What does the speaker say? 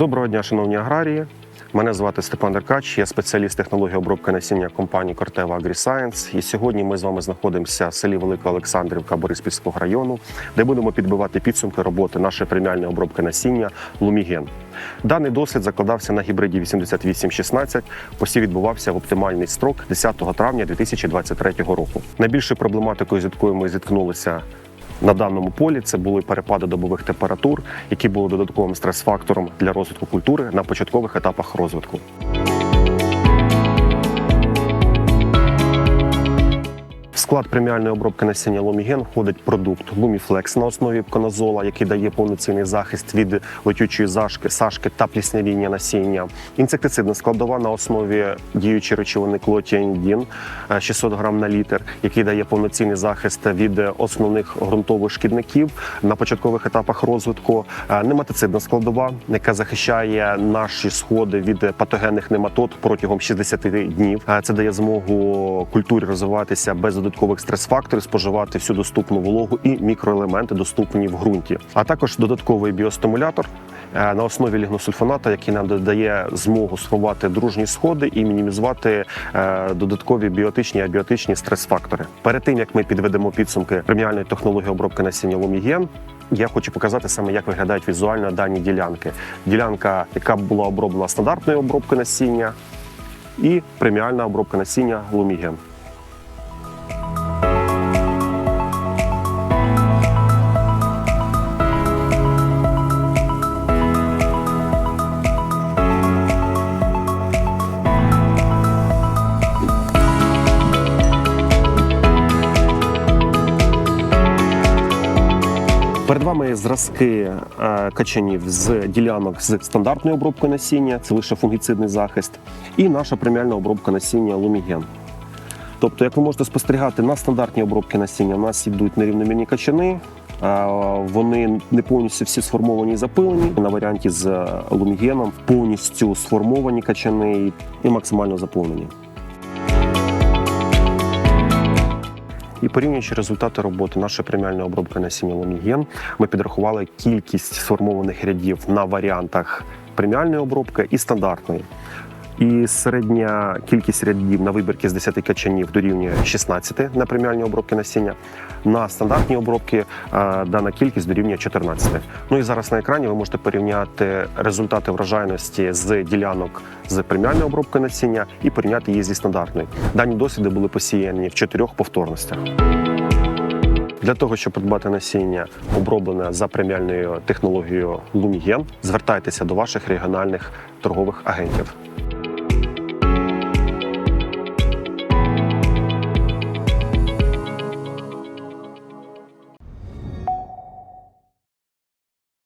Доброго дня, шановні аграрії. Мене звати Степан Деркач, я спеціаліст технології обробки насіння компанії Кортева AgriScience. І сьогодні ми з вами знаходимося в селі Велика Олександрівка Бориспільського району, де будемо підбивати підсумки роботи нашої преміальної обробки насіння Луміген. Даний дослід закладався на гібриді 8816. Посів відбувався в оптимальний строк 10 травня 2023 року. Найбільшою проблематикою, з ми зіткнулися на даному полі це були перепади добових температур, які були додатковим стрес-фактором для розвитку культури на початкових етапах розвитку. Склад преміальної обробки насіння Ломіген входить продукт Луміфлекс на основі коназола, який дає повноцінний захист від летючої зашки, сашки та пліснявіння насіння. Інсектицидна складова на основі діючої речовини клотіандін 600 грам на літр, який дає повноцінний захист від основних ґрунтових шкідників на початкових етапах розвитку. Е, Нематицидна складова, яка захищає наші сходи від патогенних нематод протягом 60 днів. Е, Це дає змогу культурі розвиватися без додаткових стрес-факторів, споживати всю доступну вологу і мікроелементи, доступні в ґрунті. А також додатковий біостимулятор е, на основі лігносульфоната, який нам додає змогу сформувати дружні сходи і мінімізувати е, додаткові біотичні і абіотичні стрес-фактори. Перед тим як ми підведемо підсумки преміальної технології обробки насіння Ломіген, я хочу показати саме, як виглядають візуально дані ділянки. Ділянка, яка була оброблена стандартною обробкою насіння, і преміальна обробка насіння Луміген. Перед вами зразки е, качанів з ділянок з стандартною обробкою насіння, це лише фунгіцидний захист, і наша преміальна обробка насіння Луміген. Тобто, як ви можете спостерігати, на стандартній обробці насіння у нас йдуть нерівномірні качани. е, Вони не повністю всі сформовані і запилені. На варіанті з лумігеном повністю сформовані качани і максимально заповнені. І порівнюючи результати роботи нашої преміальної обробки насіння Ломіген, ми підрахували кількість сформованих рядів на варіантах преміальної обробки і стандартної. І середня кількість рядів на вибірки з 10 качанів дорівнює 16 на преміальній обробці насіння. На стандартній обробці е, дана кількість дорівнює 14. Ну і зараз на екрані ви можете порівняти результати врожайності з ділянок з преміальної обробки насіння і порівняти її зі стандартною. Дані досліди були посіяні в чотирьох повторностях. Для того, щоб придбати насіння, оброблене за преміальною технологією Луміген, звертайтеся до ваших регіональних торгових агентів.